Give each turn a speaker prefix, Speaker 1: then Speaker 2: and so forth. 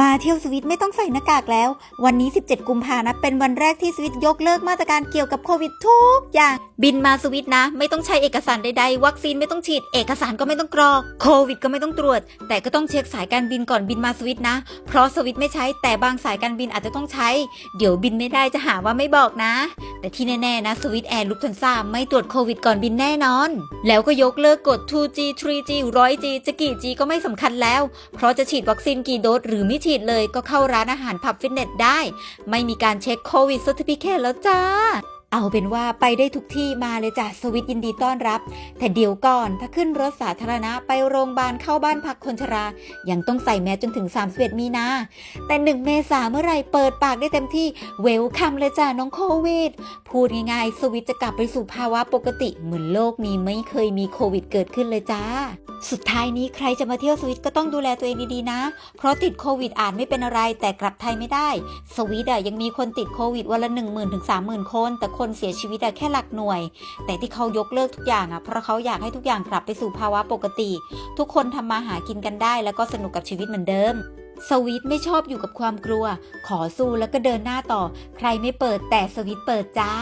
Speaker 1: มาเที่ยวสวิตไม่ต้องใส่หน้ากากแล้ว วันนี้ 17 กุมภานะเป็นวันแรกที่สวิตยกเลิกมาตรการเกี่ยวกับโควิดทุกอย่าง บินมาสวิตนะ ไม่ต้องใช้เอกสารใดๆ วัคซีนไม่ต้องฉีด เอกสารก็ไม่ต้องกรอกโควิดก็ไม่ต้องตรวจ แต่ก็ต้องเช็คสายการบินก่อนบินมาสวิตนะ เพราะสวิตไม่ใช้แต่บางสายการบินอาจจะต้องใช้ เดี๋ยวบินไม่ได้จะหาว่าไม่บอกนะ แต่ที่แน่ๆนะสวิตแอร์ลุกทันซ่าไม่ตรวจโควิดก่อนบินแน่นอน แล้วก็ยกเลิกกด 2G 3G 100G จะกี่ G ก็ไม่สำคัญแล้ว เพราะจะฉีดวัคซีนกี่โดสหรือไม่ฉีดเลยก็เข้าร้านอาหารผับฟิตเนสได้ ไม่มีการเช็คโควิดซอร์ติฟิเคตแล้วจ้า เอาเป็นว่าไปได้ทุกที่มาเลยจ้ะสวิตยินดีต้อนรับ แต่เดี๋ยวก่อนถ้าขึ้นรถสาธารณะไปโรงพยาบาลเข้าบ้านพักคนชรา ยังต้องใส่แมสจนถึง 31 มีนา แต่ 1 เมษาเมื่อไหร่เปิดปากได้เต็มที่เวลคัมเลยจ้ะน้องโควิด พูดง่ายๆ สวิตจะกลับไปสู่ภาวะปกติ เหมือนโลกนี้ไม่เคยมีโควิดเกิดขึ้นเลยจ้า สุดท้ายนี้ใครจะมาเที่ยวสวิตก็ต้องดูแลตัวเองดีๆนะ เพราะติดโควิดอาจไม่เป็นอะไรแต่กลับไทยไม่ได้ สวิตอะยังมีคนติดโควิดวันละ1 0 0 0 0ถึง30,000 คน แต่คนเสียชีวิตอะแค่หลักหน่วย แต่ที่เขายกเลิกทุกอย่างอะเพราะเขาอยากให้ทุกอย่างกลับไปสู่ภาวะปกติ ทุกคนทำมาหากินกันได้ แล้วก็สนุกกับชีวิตเหมือนเดิมสวิตไม่ชอบอยู่กับความกลัว ขอสู้แล้วก็เดินหน้าต่อ ใครไม่เปิดแต่สวิตเปิดจ้า